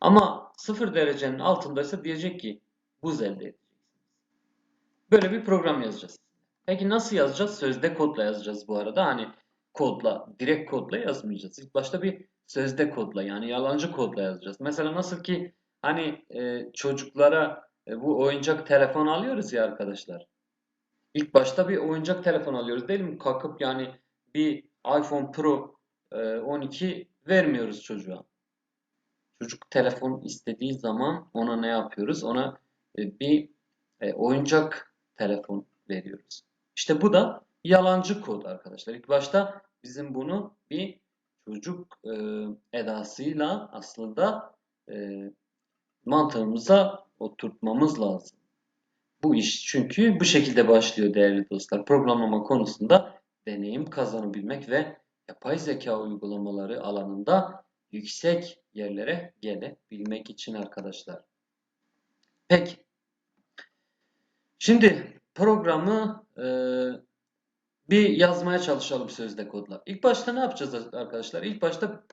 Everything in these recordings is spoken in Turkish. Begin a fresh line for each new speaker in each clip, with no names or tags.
Ama 0 derecenin altındaysa diyecek ki buz elde edeceksiniz. Böyle bir program yazacağız. Peki nasıl yazacağız? Sözde kodla yazacağız bu arada. Hani kodla, direkt kodla yazmayacağız. İlk başta bir sözde kodla yani yalancı kodla yazacağız. Mesela nasıl ki hani e, çocuklara e, bu oyuncak telefon alıyoruz ya arkadaşlar. İlk başta bir oyuncak telefon alıyoruz değil mi? Kalkıp yani bir iPhone Pro e, 12 vermiyoruz çocuğa. Çocuk telefon istediği zaman ona ne yapıyoruz? Ona e, bir e, oyuncak telefon veriyoruz. İşte bu da yalancı kod arkadaşlar. İlk başta bizim bunu bir çocuk e, edasıyla aslında mantığımıza oturtmamız lazım. Bu iş çünkü bu şekilde başlıyor değerli dostlar. Programlama konusunda deneyim kazanabilmek ve yapay zeka uygulamaları alanında yüksek yerlere gelebilmek için arkadaşlar. Peki. Şimdi programı e, bir yazmaya çalışalım sözde kodla. İlk başta ne yapacağız arkadaşlar? İlk başta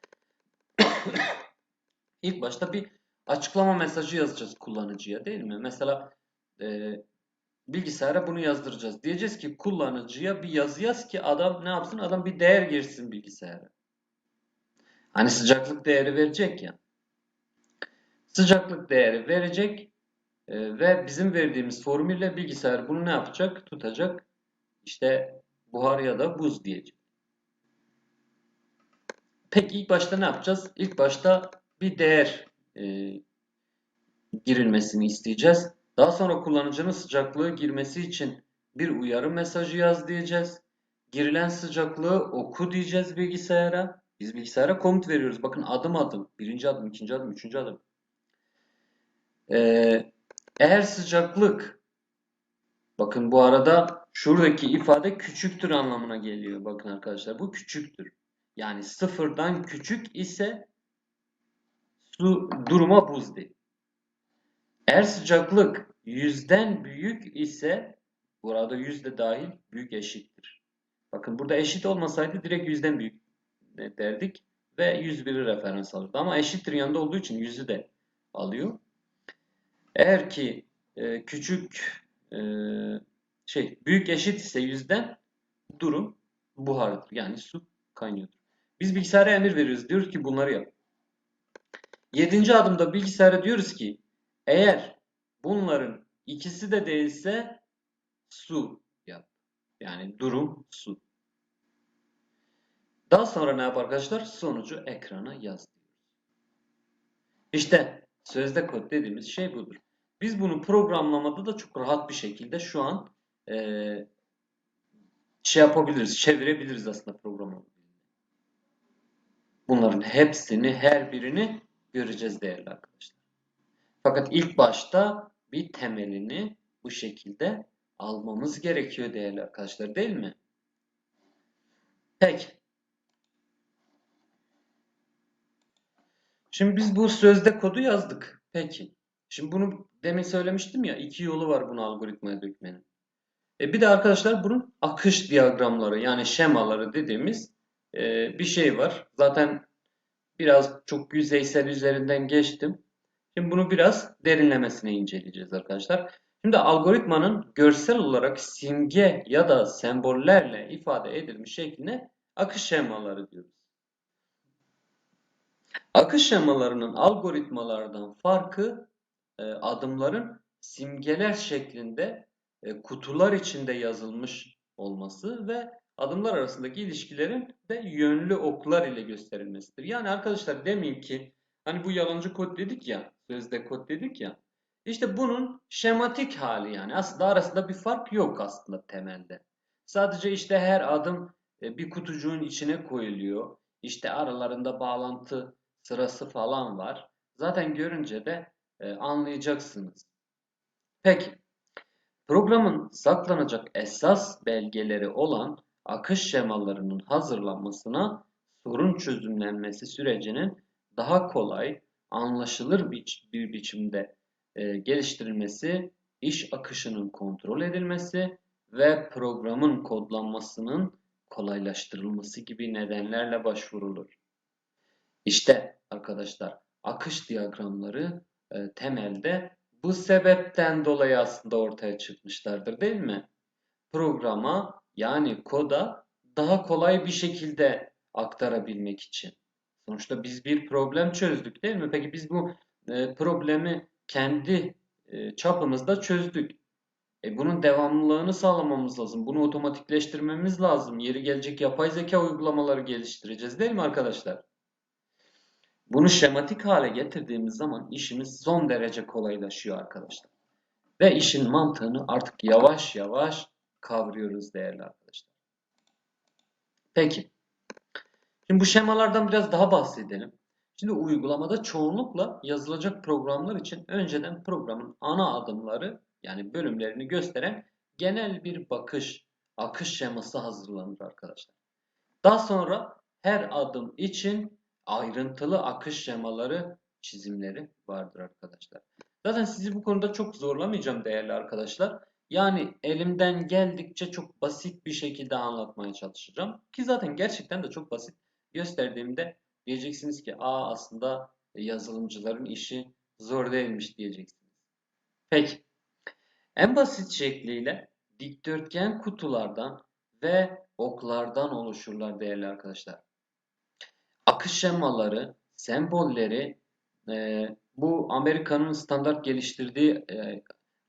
ilk başta bir açıklama mesajı yazacağız kullanıcıya değil mi? Mesela e, bilgisayara bunu yazdıracağız. Diyeceğiz ki kullanıcıya bir yazı yaz ki adam ne yapsın? Adam bir değer girsin bilgisayara. Hani sıcaklık değeri verecek ya. Sıcaklık değeri verecek e, ve bizim verdiğimiz formülle bilgisayar bunu ne yapacak? Tutacak. İşte buhar ya da buz diyecek. Peki ilk başta ne yapacağız? İlk başta bir değer e, girilmesini isteyeceğiz. Daha sonra kullanıcının sıcaklığı girmesi için bir uyarı mesajı yaz diyeceğiz. Girilen sıcaklığı oku diyeceğiz bilgisayara. Biz bilgisayara komut veriyoruz. Bakın adım adım. Birinci adım, ikinci adım, üçüncü adım. Ee, eğer sıcaklık bakın bu arada şuradaki ifade küçüktür anlamına geliyor. Bakın arkadaşlar bu küçüktür. Yani sıfırdan küçük ise su duruma buz değil. Eğer sıcaklık yüzden büyük ise burada yüzde dahil büyük eşittir. Bakın burada eşit olmasaydı direkt yüzden büyük derdik ve 101'i referans alırdı. Ama eşittir yanında olduğu için yüzü de alıyor. Eğer ki e, küçük e, şey büyük eşit ise yüzden durum buhardır. Yani su kaynıyordur. Biz bilgisayara emir veriyoruz. Diyoruz ki bunları yap. Yedinci adımda bilgisayara diyoruz ki eğer bunların ikisi de değilse su yap. Yani durum su. Daha sonra ne yap arkadaşlar? Sonucu ekrana yaz. İşte sözde kod dediğimiz şey budur. Biz bunu programlamada da çok rahat bir şekilde şu an e, şey yapabiliriz, çevirebiliriz aslında programı. Bunların hepsini, her birini göreceğiz değerli arkadaşlar. Fakat ilk başta bir temelini bu şekilde almamız gerekiyor değerli arkadaşlar değil mi? Peki. Şimdi biz bu sözde kodu yazdık. Peki. Şimdi bunu demin söylemiştim ya iki yolu var bunu algoritmaya dökmenin. E bir de arkadaşlar bunun akış diyagramları yani şemaları dediğimiz e, bir şey var. Zaten biraz çok yüzeysel üzerinden geçtim. Şimdi bunu biraz derinlemesine inceleyeceğiz arkadaşlar. Şimdi algoritmanın görsel olarak simge ya da sembollerle ifade edilmiş şekline akış şemaları diyoruz. Akış şemalarının algoritmalardan farkı e, adımların simgeler şeklinde e, kutular içinde yazılmış olması ve adımlar arasındaki ilişkilerin de yönlü oklar ile gösterilmesidir. Yani arkadaşlar demin ki hani bu yalancı kod dedik ya, sözde kod dedik ya. İşte bunun şematik hali yani aslında arasında bir fark yok aslında temelde. Sadece işte her adım e, bir kutucuğun içine koyuluyor. İşte aralarında bağlantı sırası falan var. Zaten görünce de e, anlayacaksınız. Peki, programın saklanacak esas belgeleri olan akış şemalarının hazırlanmasına sorun çözümlenmesi sürecinin daha kolay, anlaşılır bir, bir biçimde e, geliştirilmesi, iş akışının kontrol edilmesi ve programın kodlanmasının kolaylaştırılması gibi nedenlerle başvurulur. İşte arkadaşlar akış diyagramları e, temelde bu sebepten dolayı aslında ortaya çıkmışlardır değil mi? Programa yani koda daha kolay bir şekilde aktarabilmek için. Sonuçta biz bir problem çözdük değil mi? Peki biz bu e, problemi kendi e, çapımızda çözdük. E, bunun devamlılığını sağlamamız lazım. Bunu otomatikleştirmemiz lazım. Yeri gelecek yapay zeka uygulamaları geliştireceğiz değil mi arkadaşlar? Bunu şematik hale getirdiğimiz zaman işimiz son derece kolaylaşıyor arkadaşlar. Ve işin mantığını artık yavaş yavaş kavruyoruz değerli arkadaşlar. Peki. Şimdi bu şemalardan biraz daha bahsedelim. Şimdi uygulamada çoğunlukla yazılacak programlar için önceden programın ana adımları yani bölümlerini gösteren genel bir bakış, akış şeması hazırlanır arkadaşlar. Daha sonra her adım için ayrıntılı akış şemaları, çizimleri vardır arkadaşlar. Zaten sizi bu konuda çok zorlamayacağım değerli arkadaşlar. Yani elimden geldikçe çok basit bir şekilde anlatmaya çalışacağım. Ki zaten gerçekten de çok basit gösterdiğimde diyeceksiniz ki aa aslında yazılımcıların işi zor değilmiş diyeceksiniz. Peki. En basit şekliyle dikdörtgen kutulardan ve oklardan oluşurlar değerli arkadaşlar. Akış şemaları, sembolleri e, bu Amerika'nın standart geliştirdiği e,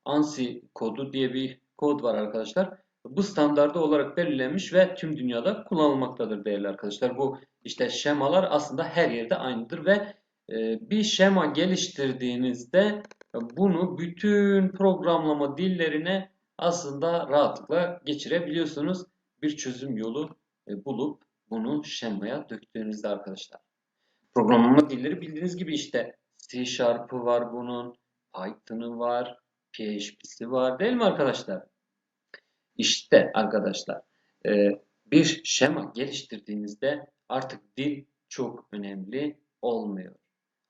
ANSI kodu diye bir kod var arkadaşlar. Bu standardı olarak belirlenmiş ve tüm dünyada kullanılmaktadır değerli arkadaşlar. Bu işte şemalar aslında her yerde aynıdır ve e, bir şema geliştirdiğinizde bunu bütün programlama dillerine aslında rahatlıkla geçirebiliyorsunuz. Bir çözüm yolu e, bulup bunu şemaya döktüğünüzde arkadaşlar. Programlama dilleri bildiğiniz gibi işte C Sharp'ı var bunun, Python'ı var, PHP'si var değil mi arkadaşlar? İşte arkadaşlar e, bir şema geliştirdiğinizde artık dil çok önemli olmuyor.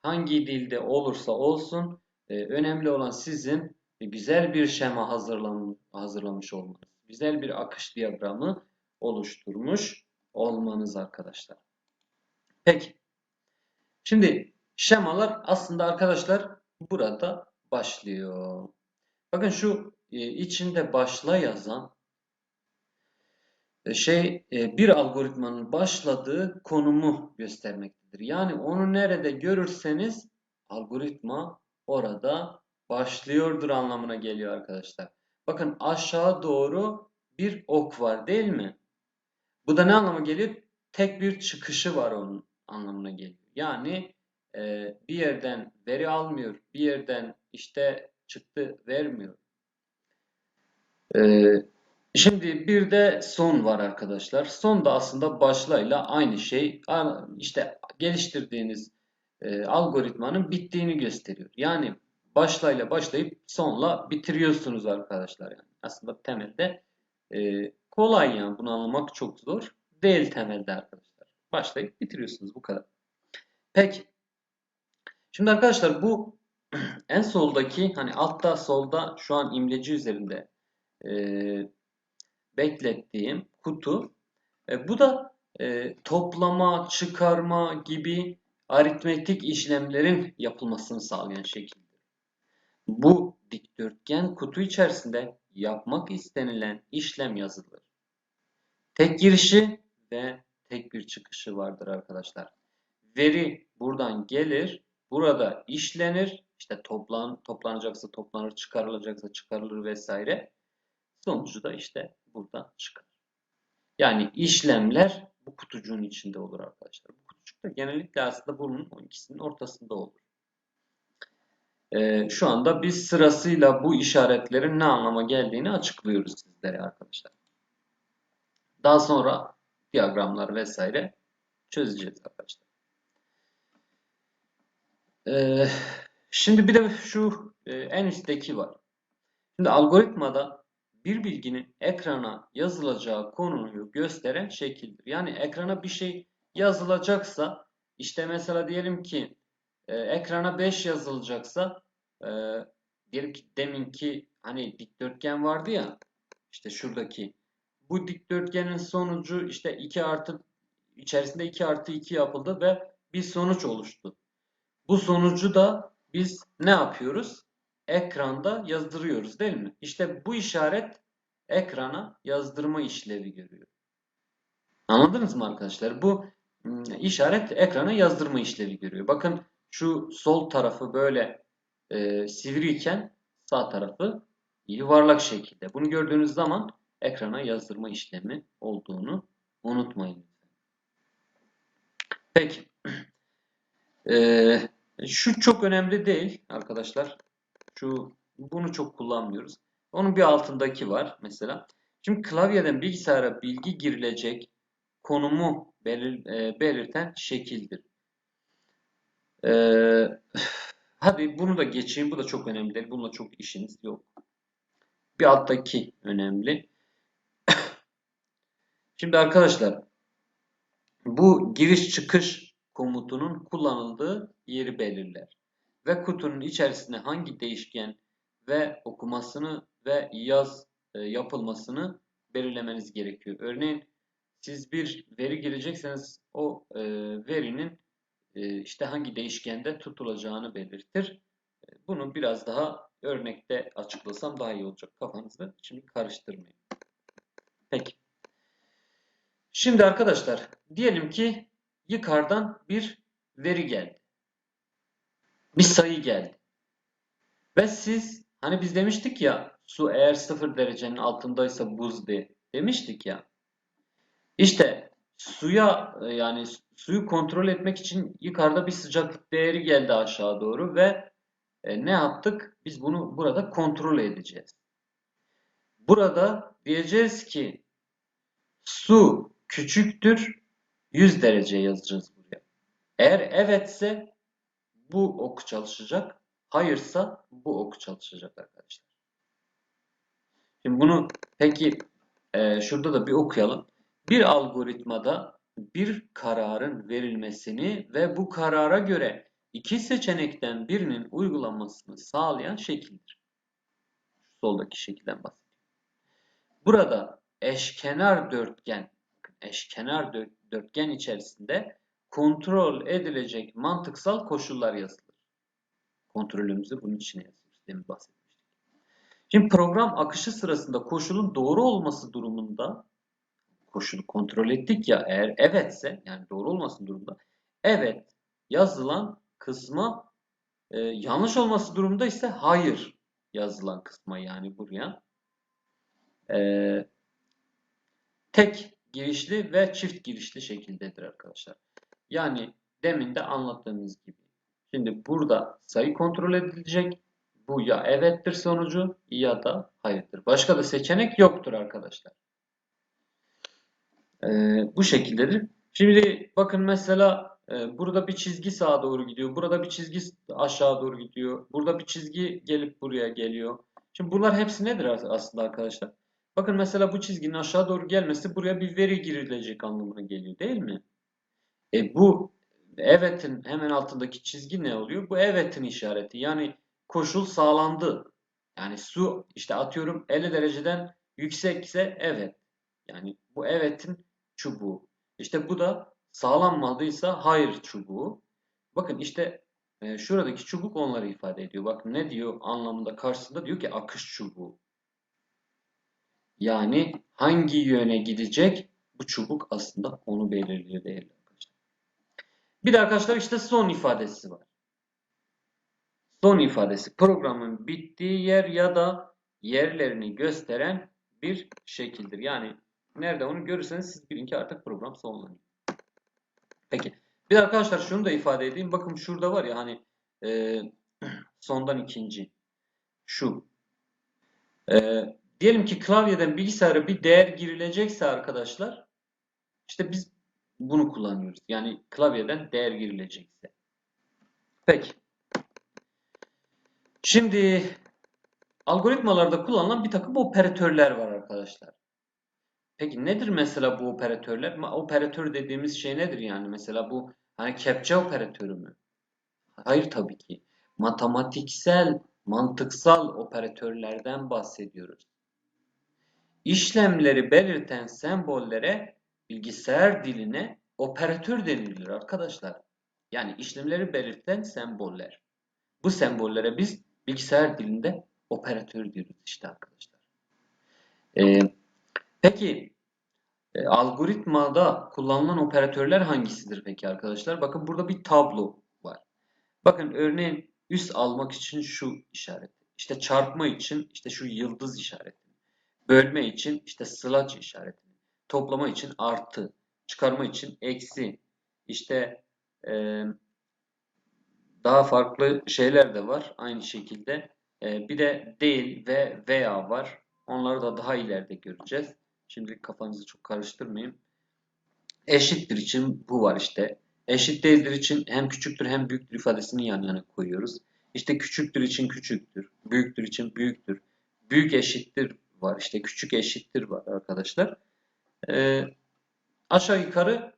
Hangi dilde olursa olsun e, önemli olan sizin güzel bir şema hazırlam hazırlamış olmanız. Güzel bir akış diyagramı oluşturmuş olmanız arkadaşlar. Peki. Şimdi şemalar aslında arkadaşlar burada başlıyor. Bakın şu e, içinde başla yazan e, şey e, bir algoritmanın başladığı konumu göstermektedir. Yani onu nerede görürseniz algoritma orada başlıyordur anlamına geliyor arkadaşlar. Bakın aşağı doğru bir ok var değil mi? Bu da ne anlama geliyor? Tek bir çıkışı var onun anlamına geliyor. Yani e, bir yerden veri almıyor, bir yerden işte çıktı vermiyor. E, şimdi bir de son var arkadaşlar. Son da aslında başlayla aynı şey. İşte geliştirdiğiniz e, algoritmanın bittiğini gösteriyor. Yani başlayla başlayıp sonla bitiriyorsunuz arkadaşlar. Yani aslında temelde e, kolay yani bunu anlamak çok zor. Değil temelde arkadaşlar. Başlayıp bitiriyorsunuz bu kadar. Peki. Şimdi arkadaşlar bu en soldaki hani altta solda şu an imleci üzerinde e, beklettiğim kutu e, bu da e, toplama, çıkarma gibi aritmetik işlemlerin yapılmasını sağlayan şekildir. Bu dikdörtgen kutu içerisinde yapmak istenilen işlem yazılır. Tek girişi ve tek bir çıkışı vardır arkadaşlar. Veri buradan gelir, burada işlenir, işte toplan, toplanacaksa toplanır, çıkarılacaksa çıkarılır vesaire. Sonucu da işte buradan çıkar. Yani işlemler bu kutucuğun içinde olur arkadaşlar. Bu kutucuk da genellikle aslında bunun ikisinin ortasında olur. Ee, şu anda biz sırasıyla bu işaretlerin ne anlama geldiğini açıklıyoruz sizlere arkadaşlar. Daha sonra diyagramlar vesaire çözeceğiz arkadaşlar. Ee, şimdi bir de şu e, en üstteki var. Şimdi algoritmada bir bilginin ekrana yazılacağı konuyu gösteren şekildir. Yani ekrana bir şey yazılacaksa işte mesela diyelim ki e, ekrana 5 yazılacaksa e, diyelim ki deminki hani dikdörtgen vardı ya işte şuradaki bu dikdörtgenin sonucu işte 2 artı içerisinde 2 artı 2 yapıldı ve bir sonuç oluştu. Bu sonucu da biz ne yapıyoruz? Ekranda yazdırıyoruz değil mi? İşte bu işaret ekrana yazdırma işlevi görüyor. Anladınız mı arkadaşlar? Bu ım, işaret ekrana yazdırma işlevi görüyor. Bakın şu sol tarafı böyle e, sivriyken sağ tarafı yuvarlak şekilde. Bunu gördüğünüz zaman ekrana yazdırma işlemi olduğunu unutmayın. Peki. Ee, şu çok önemli değil arkadaşlar. Şu bunu çok kullanmıyoruz. Onun bir altındaki var mesela. Şimdi klavyeden bilgisayara bilgi girilecek konumu belir, e, belirten şekildir. Ee, hadi bunu da geçeyim. Bu da çok önemli değil. Bununla çok işiniz yok. Bir alttaki önemli. Şimdi arkadaşlar bu giriş çıkış komutunun kullanıldığı yeri belirler. Ve kutunun içerisinde hangi değişken ve okumasını ve yaz e, yapılmasını belirlemeniz gerekiyor. Örneğin siz bir veri girecekseniz o e, verinin e, işte hangi değişkende tutulacağını belirtir. E, bunu biraz daha örnekte açıklasam daha iyi olacak. Kafanızı şimdi karıştırmayın. Peki. Şimdi arkadaşlar diyelim ki yukarıdan bir veri geldi. Bir sayı geldi. Ve siz hani biz demiştik ya su eğer sıfır derecenin altındaysa buz de demiştik ya. İşte suya yani suyu kontrol etmek için yukarıda bir sıcaklık değeri geldi aşağı doğru ve e, ne yaptık? Biz bunu burada kontrol edeceğiz. Burada diyeceğiz ki su küçüktür 100 derece yazacağız buraya. Eğer evetse bu ok çalışacak. Hayırsa bu ok çalışacak arkadaşlar. Şimdi bunu peki e, şurada da bir okuyalım. Bir algoritmada bir kararın verilmesini ve bu karara göre iki seçenekten birinin uygulanmasını sağlayan şekildir. Soldaki şekilden bahsediyorum. Burada eşkenar dörtgen eşkenar dörtgen içerisinde kontrol edilecek mantıksal koşullar yazılır. Kontrolümüzü bunun içine yazıyoruz. Demin bahsetmiştik. Şimdi program akışı sırasında koşulun doğru olması durumunda koşulu kontrol ettik ya eğer evetse yani doğru olması durumunda evet yazılan kısma e, yanlış olması durumunda ise hayır yazılan kısma yani buraya e, tek girişli ve çift girişli şekildedir arkadaşlar. Yani demin de anlattığımız gibi. Şimdi burada sayı kontrol edilecek. Bu ya evettir sonucu ya da hayırdır. Başka da seçenek yoktur arkadaşlar. Ee, bu şekildedir. Şimdi bakın mesela e, burada bir çizgi sağa doğru gidiyor. Burada bir çizgi aşağı doğru gidiyor. Burada bir çizgi gelip buraya geliyor. Şimdi bunlar hepsi nedir aslında arkadaşlar? Bakın mesela bu çizginin aşağı doğru gelmesi buraya bir veri girilecek anlamına geliyor değil mi? E bu evet'in hemen altındaki çizgi ne oluyor? Bu evet'in işareti. Yani koşul sağlandı. Yani su işte atıyorum 50 dereceden yüksekse evet. Yani bu evet'in çubuğu. İşte bu da sağlanmadıysa hayır çubuğu. Bakın işte e, şuradaki çubuk onları ifade ediyor. Bakın ne diyor anlamında karşısında diyor ki akış çubuğu. Yani hangi yöne gidecek bu çubuk aslında onu belirliyor değerli arkadaşlar. Bir de arkadaşlar işte son ifadesi var. Son ifadesi programın bittiği yer ya da yerlerini gösteren bir şekildir. Yani nerede onu görürseniz siz bilin ki artık program sonlanıyor. Peki. Bir de arkadaşlar şunu da ifade edeyim. Bakın şurada var ya hani e, sondan ikinci. Şu. E, Diyelim ki klavyeden bilgisayara bir değer girilecekse arkadaşlar işte biz bunu kullanıyoruz. Yani klavyeden değer girilecekse. Peki. Şimdi algoritmalarda kullanılan bir takım operatörler var arkadaşlar. Peki nedir mesela bu operatörler? Operatör dediğimiz şey nedir yani? Mesela bu hani kepçe operatörü mü? Hayır tabii ki. Matematiksel, mantıksal operatörlerden bahsediyoruz. İşlemleri belirten sembollere bilgisayar diline operatör denilir arkadaşlar. Yani işlemleri belirten semboller. Bu sembollere biz bilgisayar dilinde operatör diyoruz işte arkadaşlar. Ee, peki e, algoritmada kullanılan operatörler hangisidir peki arkadaşlar? Bakın burada bir tablo var. Bakın örneğin üst almak için şu işaret. İşte çarpma için işte şu yıldız işareti. Bölme için işte slash işareti. Toplama için artı. Çıkarma için eksi. İşte e, daha farklı şeyler de var aynı şekilde. E, bir de değil ve veya var. Onları da daha ileride göreceğiz. Şimdi kafanızı çok karıştırmayın. Eşittir için bu var işte. Eşit değildir için hem küçüktür hem büyüktür ifadesini yan yana koyuyoruz. İşte küçüktür için küçüktür. Büyüktür için büyüktür. Büyük eşittir var. İşte küçük eşittir var arkadaşlar. Ee, aşağı yukarı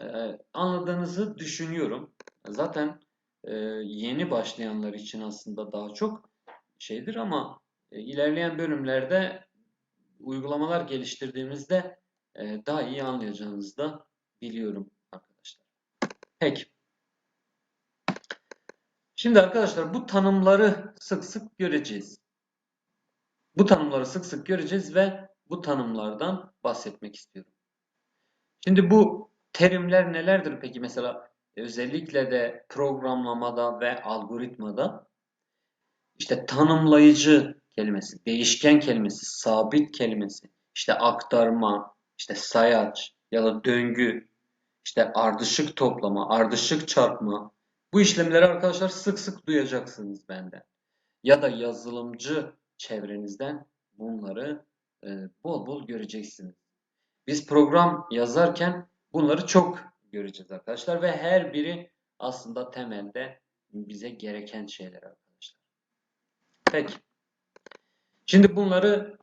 e, anladığınızı düşünüyorum. Zaten e, yeni başlayanlar için aslında daha çok şeydir ama e, ilerleyen bölümlerde uygulamalar geliştirdiğimizde e, daha iyi anlayacağınızı da biliyorum arkadaşlar. Peki. Şimdi arkadaşlar bu tanımları sık sık göreceğiz. Bu tanımları sık sık göreceğiz ve bu tanımlardan bahsetmek istiyorum. Şimdi bu terimler nelerdir peki? Mesela özellikle de programlamada ve algoritmada işte tanımlayıcı kelimesi, değişken kelimesi, sabit kelimesi, işte aktarma, işte sayaç ya da döngü, işte ardışık toplama, ardışık çarpma. Bu işlemleri arkadaşlar sık sık duyacaksınız benden. Ya da yazılımcı çevrenizden bunları e, bol bol göreceksiniz. Biz program yazarken bunları çok göreceğiz arkadaşlar ve her biri aslında temelde bize gereken şeyler arkadaşlar. Peki. Şimdi bunları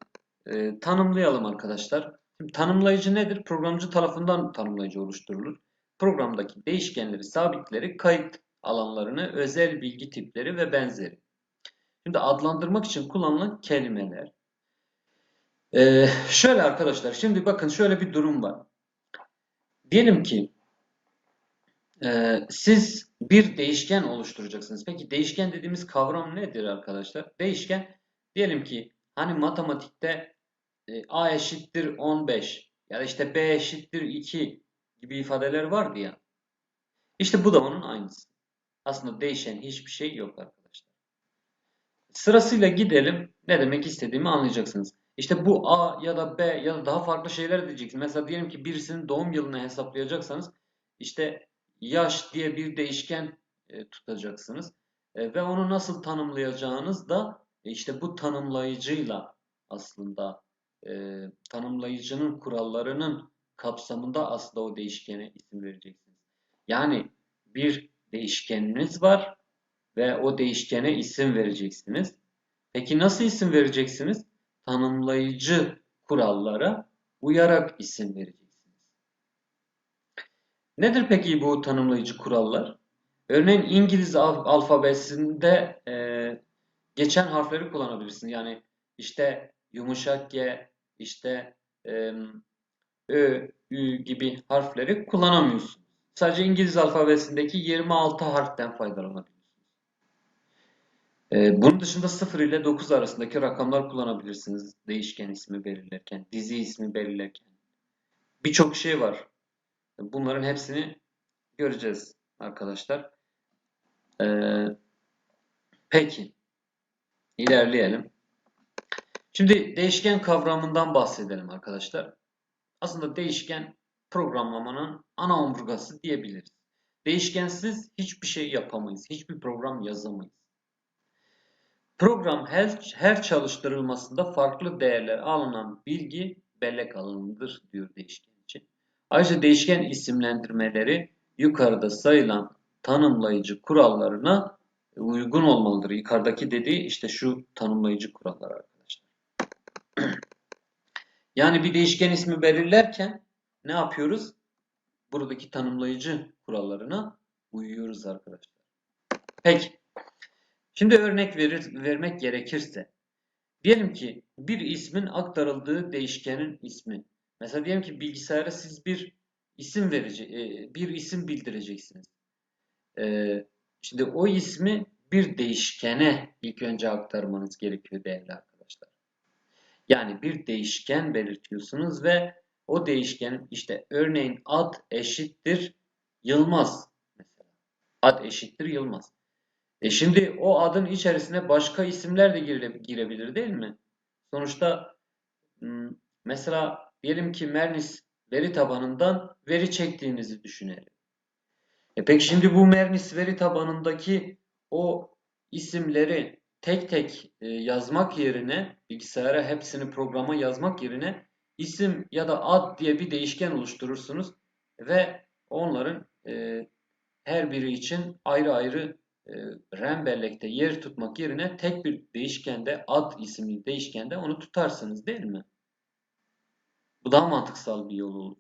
e, tanımlayalım arkadaşlar. Şimdi tanımlayıcı nedir? Programcı tarafından tanımlayıcı oluşturulur. Programdaki değişkenleri, sabitleri, kayıt alanlarını, özel bilgi tipleri ve benzeri. Şimdi adlandırmak için kullanılan kelimeler. Ee, şöyle arkadaşlar, şimdi bakın şöyle bir durum var. Diyelim ki e, siz bir değişken oluşturacaksınız. Peki değişken dediğimiz kavram nedir arkadaşlar? Değişken diyelim ki hani matematikte e, a eşittir 15 ya da işte b eşittir 2 gibi ifadeler vardı ya. İşte bu da onun aynısı. Aslında değişen hiçbir şey yok arkadaşlar. Sırasıyla gidelim. Ne demek istediğimi anlayacaksınız. İşte bu A ya da B ya da daha farklı şeyler diyeceksiniz. Mesela diyelim ki birisinin doğum yılını hesaplayacaksanız işte yaş diye bir değişken e, tutacaksınız. E, ve onu nasıl tanımlayacağınız da e, işte bu tanımlayıcıyla aslında tanımlayıcının kurallarının kapsamında aslında o değişkene isim vereceksiniz. Yani bir değişkeniniz var ve o değişkene isim vereceksiniz. Peki nasıl isim vereceksiniz? Tanımlayıcı kurallara uyarak isim vereceksiniz. Nedir peki bu tanımlayıcı kurallar? Örneğin İngiliz alfabesinde e, geçen harfleri kullanabilirsiniz. Yani işte yumuşak G, işte e, Ö, Ü gibi harfleri kullanamıyorsunuz. Sadece İngiliz alfabesindeki 26 harften faydalanabilirsiniz. Ee, bunun dışında 0 ile 9 arasındaki rakamlar kullanabilirsiniz. Değişken ismi belirlerken, dizi ismi belirlerken. Birçok şey var. Bunların hepsini göreceğiz arkadaşlar. Ee, peki. İlerleyelim. Şimdi değişken kavramından bahsedelim arkadaşlar. Aslında değişken programlamanın ana omurgası diyebiliriz. Değişkensiz hiçbir şey yapamayız. Hiçbir program yazamayız. Program her, her çalıştırılmasında farklı değerler alınan bilgi bellek alanıdır diyor değişken için. Ayrıca değişken isimlendirmeleri yukarıda sayılan tanımlayıcı kurallarına uygun olmalıdır. Yukarıdaki dediği işte şu tanımlayıcı kurallar arkadaşlar. yani bir değişken ismi belirlerken ne yapıyoruz? Buradaki tanımlayıcı kurallarına uyuyoruz arkadaşlar. Peki. Şimdi örnek verir, vermek gerekirse. Diyelim ki bir ismin aktarıldığı değişkenin ismi. Mesela diyelim ki bilgisayara siz bir isim verici, e, bir isim bildireceksiniz. Ee, şimdi o ismi bir değişkene ilk önce aktarmanız gerekiyor değerli arkadaşlar. Yani bir değişken belirtiyorsunuz ve o değişkenin işte örneğin ad eşittir Yılmaz mesela. Ad eşittir Yılmaz. E şimdi o adın içerisine başka isimler de gire- girebilir değil mi? Sonuçta mesela diyelim ki Mernis veri tabanından veri çektiğinizi düşünelim. E peki şimdi bu Mernis veri tabanındaki o isimleri tek tek e, yazmak yerine bilgisayara hepsini programa yazmak yerine isim ya da ad diye bir değişken oluşturursunuz ve onların e, her biri için ayrı ayrı RAM bellekte yer tutmak yerine tek bir değişkende ad isimli değişkende onu tutarsınız değil mi? Bu daha mantıksal bir yol olur.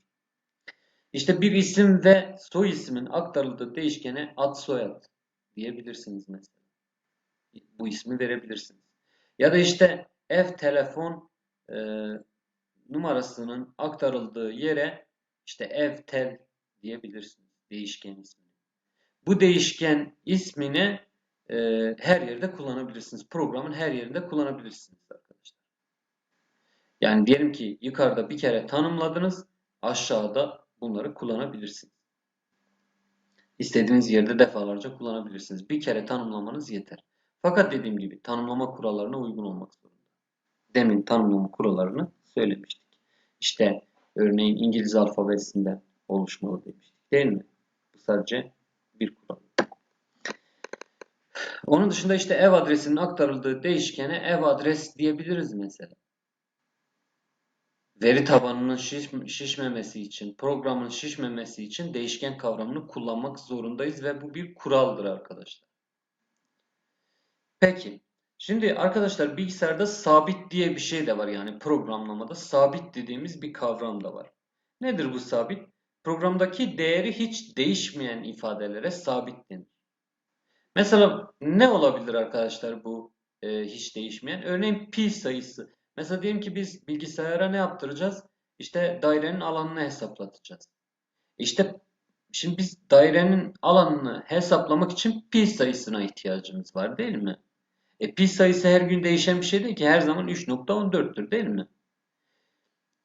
İşte bir isim ve soy ismin aktarıldığı değişkene ad soyad diyebilirsiniz mesela. Bu ismi verebilirsiniz. Ya da işte ev telefon e, numarasının aktarıldığı yere işte ev tel diyebilirsiniz değişken ismini. Bu değişken ismini e, her yerde kullanabilirsiniz. Programın her yerinde kullanabilirsiniz arkadaşlar. Yani diyelim ki yukarıda bir kere tanımladınız, aşağıda bunları kullanabilirsiniz. İstediğiniz yerde defalarca kullanabilirsiniz. Bir kere tanımlamanız yeter. Fakat dediğim gibi tanımlama kurallarına uygun olmak zorunda. Demin tanımlama kurallarını söylemiştik. İşte örneğin İngiliz alfabesinden oluşmalı demiştik değil mi? Bu sadece bir kural. Onun dışında işte ev adresinin aktarıldığı değişkene ev adres diyebiliriz mesela. Veri tabanının şiş, şişmemesi için, programın şişmemesi için değişken kavramını kullanmak zorundayız ve bu bir kuraldır arkadaşlar. Peki, şimdi arkadaşlar bilgisayarda sabit diye bir şey de var yani programlamada sabit dediğimiz bir kavram da var. Nedir bu sabit? Programdaki değeri hiç değişmeyen ifadelere sabit denir. Mesela ne olabilir arkadaşlar bu e, hiç değişmeyen? Örneğin pi sayısı. Mesela diyelim ki biz bilgisayara ne yaptıracağız? İşte dairenin alanını hesaplatacağız. İşte şimdi biz dairenin alanını hesaplamak için pi sayısına ihtiyacımız var değil mi? E, pi sayısı her gün değişen bir şey değil ki her zaman 3.14'tür değil mi?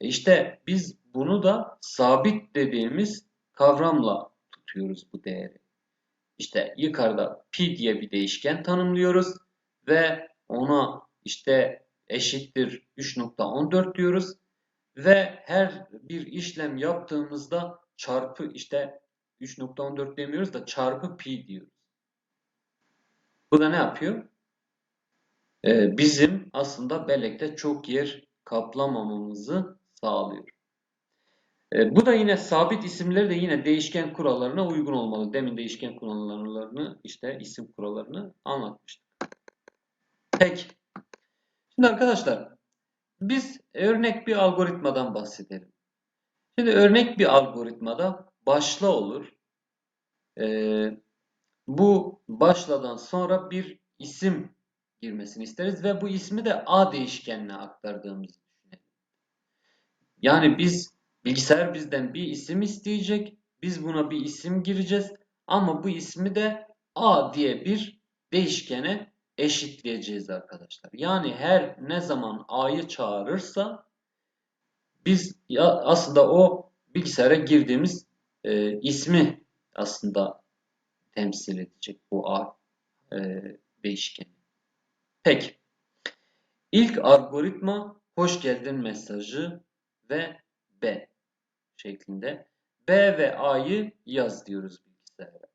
E işte biz bunu da sabit dediğimiz kavramla tutuyoruz bu değeri. İşte yukarıda pi diye bir değişken tanımlıyoruz ve ona işte eşittir 3.14 diyoruz ve her bir işlem yaptığımızda çarpı işte 3.14 demiyoruz da çarpı pi diyoruz. Bu da ne yapıyor? Ee, bizim aslında bellekte çok yer kaplamamamızı sağlıyor. Ee, bu da yine sabit isimleri de yine değişken kurallarına uygun olmalı. Demin değişken kurallarını işte isim kurallarını anlatmıştık. Peki. Şimdi arkadaşlar biz örnek bir algoritmadan bahsedelim. Şimdi örnek bir algoritmada başla olur. Ee, bu başladan sonra bir isim girmesini isteriz ve bu ismi de A değişkenine aktardığımızı düşünelim. Yani biz bilgisayar bizden bir isim isteyecek. Biz buna bir isim gireceğiz. Ama bu ismi de A diye bir değişkene eşitleyeceğiz arkadaşlar. Yani her ne zaman A'yı çağırırsa biz aslında o bilgisayara girdiğimiz e, ismi aslında temsil edecek bu A e, değişkeni. Peki. İlk algoritma hoş geldin mesajı ve B şeklinde. B ve A'yı yaz diyoruz bilgisayara.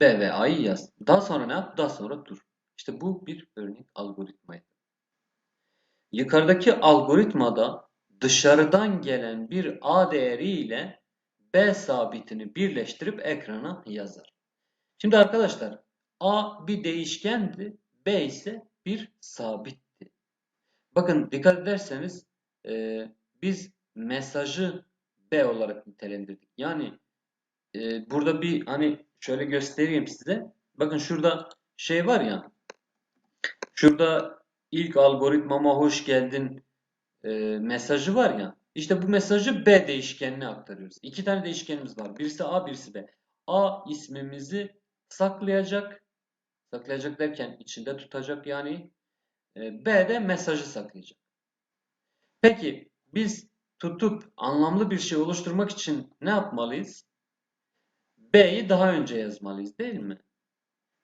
B ve A'yı yaz. Daha sonra ne yap? Daha sonra dur. İşte bu bir örnek algoritmaydı. Yukarıdaki algoritmada dışarıdan gelen bir A değeri ile B sabitini birleştirip ekrana yazar. Şimdi arkadaşlar A bir değişkendi, B ise bir sabitti. Bakın dikkat ederseniz e, biz mesajı B olarak nitelendirdik. Yani e, burada bir hani şöyle göstereyim size. Bakın şurada şey var ya. Şurada ilk algoritmama hoş geldin e, mesajı var ya. İşte bu mesajı B değişkenine aktarıyoruz. İki tane değişkenimiz var. Birisi A, birisi B. A ismimizi saklayacak. Saklayacak derken içinde tutacak yani. E, B de mesajı saklayacak. Peki biz tutup anlamlı bir şey oluşturmak için ne yapmalıyız? B'yi daha önce yazmalıyız değil mi?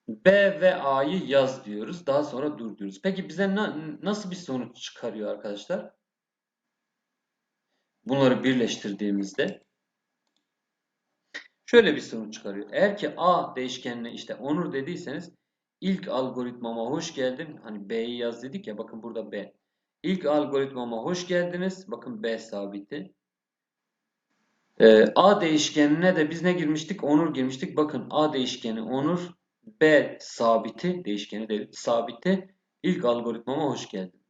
B ve A'yı yaz diyoruz. Daha sonra dur diyoruz. Peki bize na nasıl bir sonuç çıkarıyor arkadaşlar? Bunları birleştirdiğimizde şöyle bir sonuç çıkarıyor. Eğer ki A değişkenine işte onur dediyseniz ilk algoritmama hoş geldin. Hani B'yi yaz dedik ya bakın burada B. İlk algoritmama hoş geldiniz. Bakın B sabiti. Ee, A değişkenine de biz ne girmiştik? Onur girmiştik. Bakın A değişkeni onur. B sabiti değişkeni değil sabiti. İlk algoritmama hoş geldin.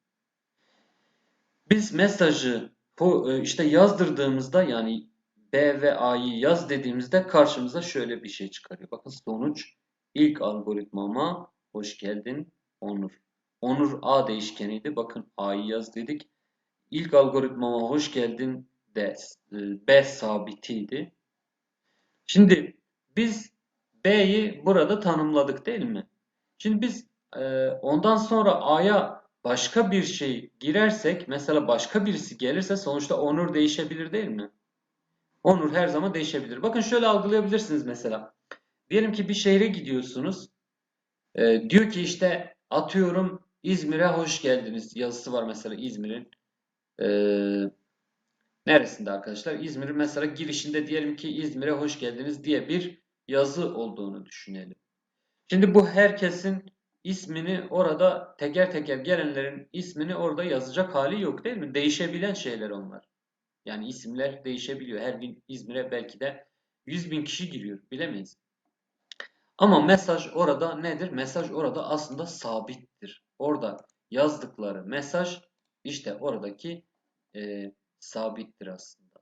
Biz mesajı e, işte yazdırdığımızda yani B ve A'yı yaz dediğimizde karşımıza şöyle bir şey çıkarıyor. Bakın sonuç ilk algoritmama hoş geldin Onur. Onur A değişkeniydi. Bakın A'yı yaz dedik. İlk algoritmama hoş geldin de e, B sabitiydi. Şimdi biz B'yi burada tanımladık değil mi? Şimdi biz e, ondan sonra A'ya başka bir şey girersek mesela başka birisi gelirse sonuçta onur değişebilir değil mi? Onur her zaman değişebilir. Bakın şöyle algılayabilirsiniz mesela. Diyelim ki bir şehre gidiyorsunuz. E, diyor ki işte atıyorum İzmir'e hoş geldiniz yazısı var mesela İzmir'in. E, neresinde arkadaşlar? İzmir'in mesela girişinde diyelim ki İzmir'e hoş geldiniz diye bir yazı olduğunu düşünelim. Şimdi bu herkesin ismini orada teker teker gelenlerin ismini orada yazacak hali yok değil mi? Değişebilen şeyler onlar. Yani isimler değişebiliyor. Her gün İzmir'e belki de 100 bin kişi giriyor. Bilemeyiz. Ama mesaj orada nedir? Mesaj orada aslında sabittir. Orada yazdıkları mesaj işte oradaki e, sabittir aslında.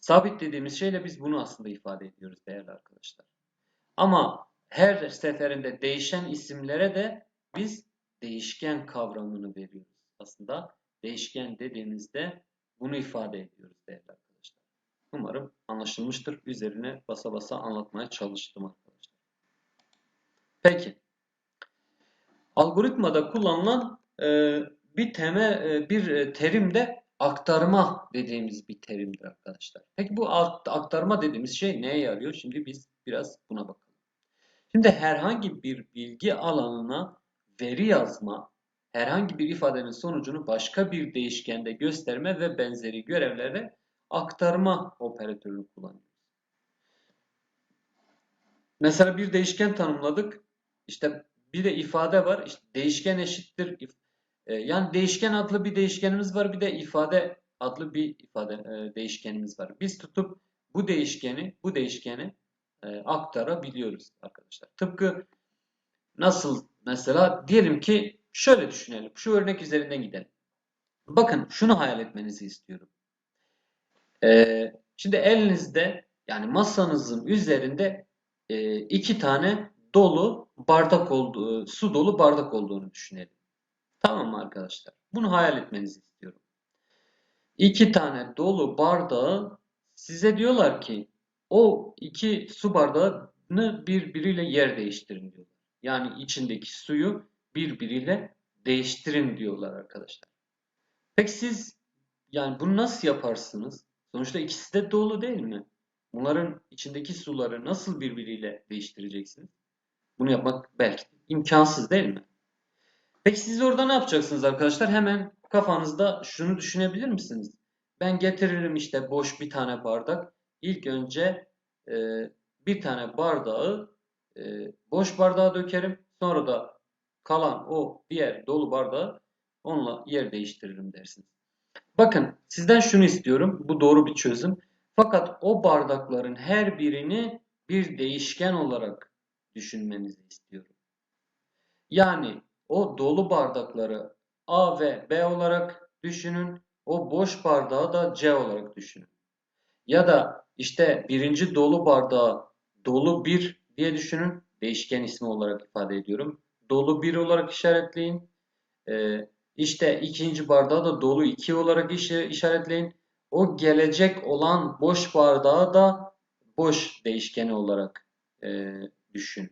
Sabit dediğimiz şeyle biz bunu aslında ifade ediyoruz değerli arkadaşlar. Ama her seferinde değişen isimlere de biz değişken kavramını veriyoruz. Aslında değişken dediğimizde bunu ifade ediyoruz değerli arkadaşlar. Umarım anlaşılmıştır. Üzerine basa basa anlatmaya çalıştım arkadaşlar. Peki. Algoritmada kullanılan e, bir temel e, bir terim de aktarma dediğimiz bir terimdir arkadaşlar. Peki bu aktarma dediğimiz şey neye yarıyor? Şimdi biz biraz buna bakalım. Şimdi herhangi bir bilgi alanına veri yazma, herhangi bir ifadenin sonucunu başka bir değişkende gösterme ve benzeri görevlere aktarma operatörünü kullanıyoruz. Mesela bir değişken tanımladık. İşte bir de ifade var. İşte değişken eşittir. E, yani değişken adlı bir değişkenimiz var. Bir de ifade adlı bir ifade e, değişkenimiz var. Biz tutup bu değişkeni, bu değişkeni e, aktarabiliyoruz arkadaşlar. Tıpkı nasıl mesela diyelim ki şöyle düşünelim. Şu örnek üzerinden gidelim. Bakın şunu hayal etmenizi istiyorum. Şimdi elinizde yani masanızın üzerinde iki tane dolu bardak olduğu, su dolu bardak olduğunu düşünelim. Tamam mı arkadaşlar? Bunu hayal etmenizi istiyorum. İki tane dolu bardağı size diyorlar ki o iki su bardağını birbiriyle yer değiştirin diyorlar. Yani içindeki suyu birbiriyle değiştirin diyorlar arkadaşlar. Peki siz yani bunu nasıl yaparsınız? Sonuçta ikisi de dolu değil mi? Bunların içindeki suları nasıl birbiriyle değiştireceksiniz? Bunu yapmak belki imkansız değil mi? Peki siz orada ne yapacaksınız arkadaşlar? Hemen kafanızda şunu düşünebilir misiniz? Ben getiririm işte boş bir tane bardak. İlk önce e, bir tane bardağı e, boş bardağa dökerim. Sonra da kalan o diğer dolu bardağı onunla yer değiştiririm dersiniz. Bakın sizden şunu istiyorum. Bu doğru bir çözüm. Fakat o bardakların her birini bir değişken olarak düşünmenizi istiyorum. Yani o dolu bardakları A ve B olarak düşünün. O boş bardağı da C olarak düşünün. Ya da işte birinci dolu bardağı dolu 1 diye düşünün. Değişken ismi olarak ifade ediyorum. Dolu 1 olarak işaretleyin. Ee, işte ikinci bardağı da dolu 2 olarak işaretleyin. o gelecek olan boş bardağı da boş değişkeni olarak e, düşün.